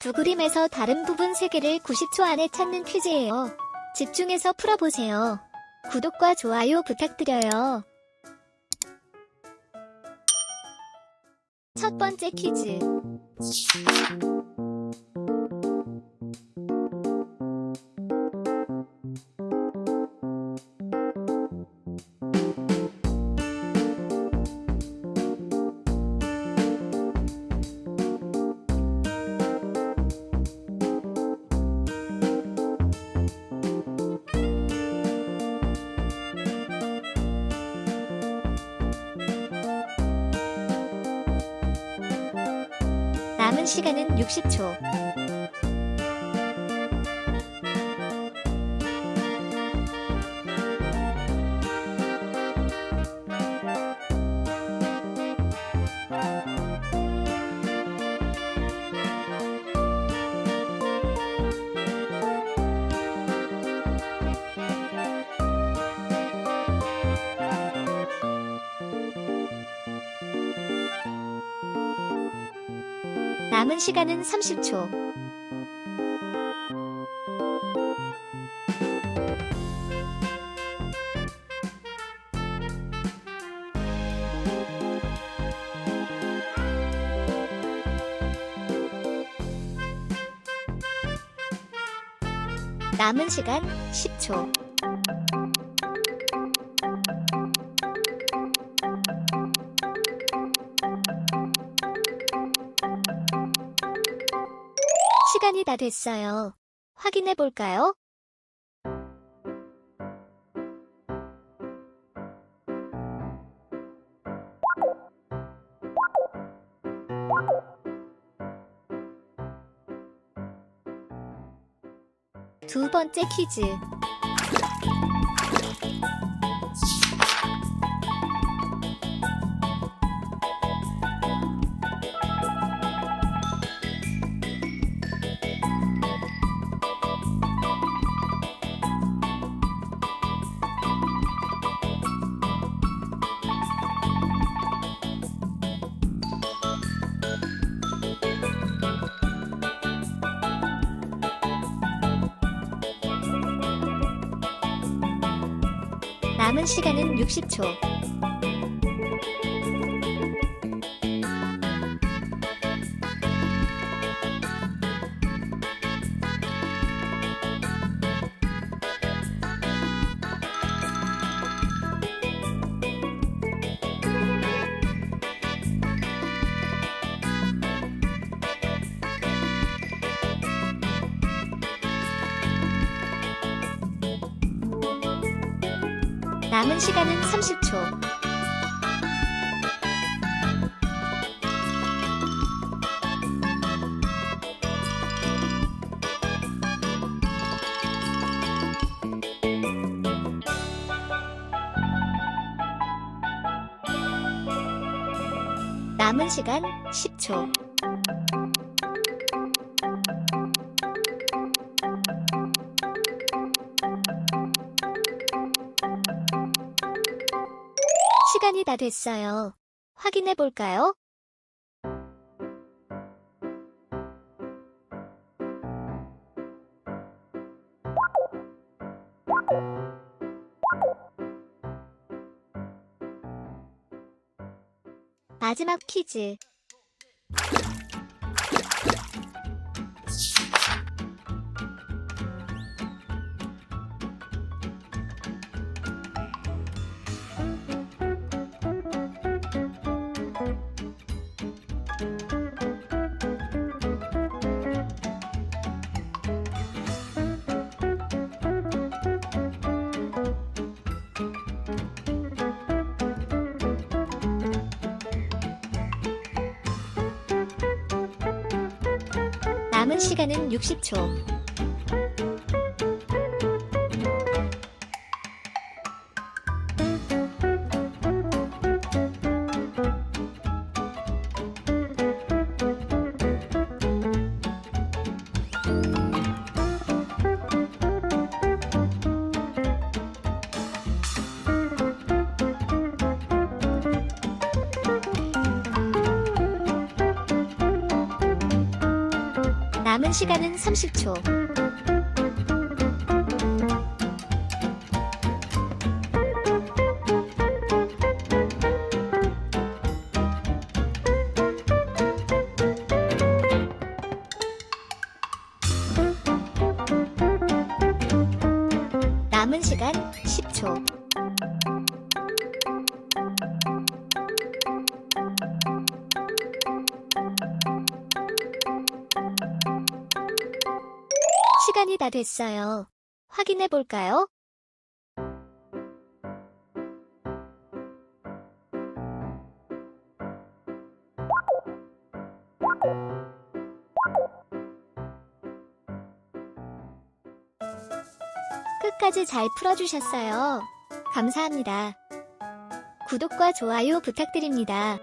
두 그림에서 다른 부분 3개를 90초 안에 찾는 퀴즈예요. 집중해서 풀어보세요. 구독과 좋아요 부탁드려요. 첫 번째 퀴즈. 남은 시간은 60초. 남은 시간은 30초. 남은 시간 10초. 시간이 다 됐어요. 확인해 볼까요? 두 번째 퀴즈. 남은 시간은 60초. 남은 시간은 30초. 남은 시간 10초. 시간이 다 됐어요. 확인해 볼까요? 마지막 퀴즈. 남은 시간은 60초. 남은 시간은 30초. 시간이 다 됐어요. 확인해 볼까요? 끝까지 잘 풀어주셨어요. 감사합니다. 구독과 좋아요 부탁드립니다.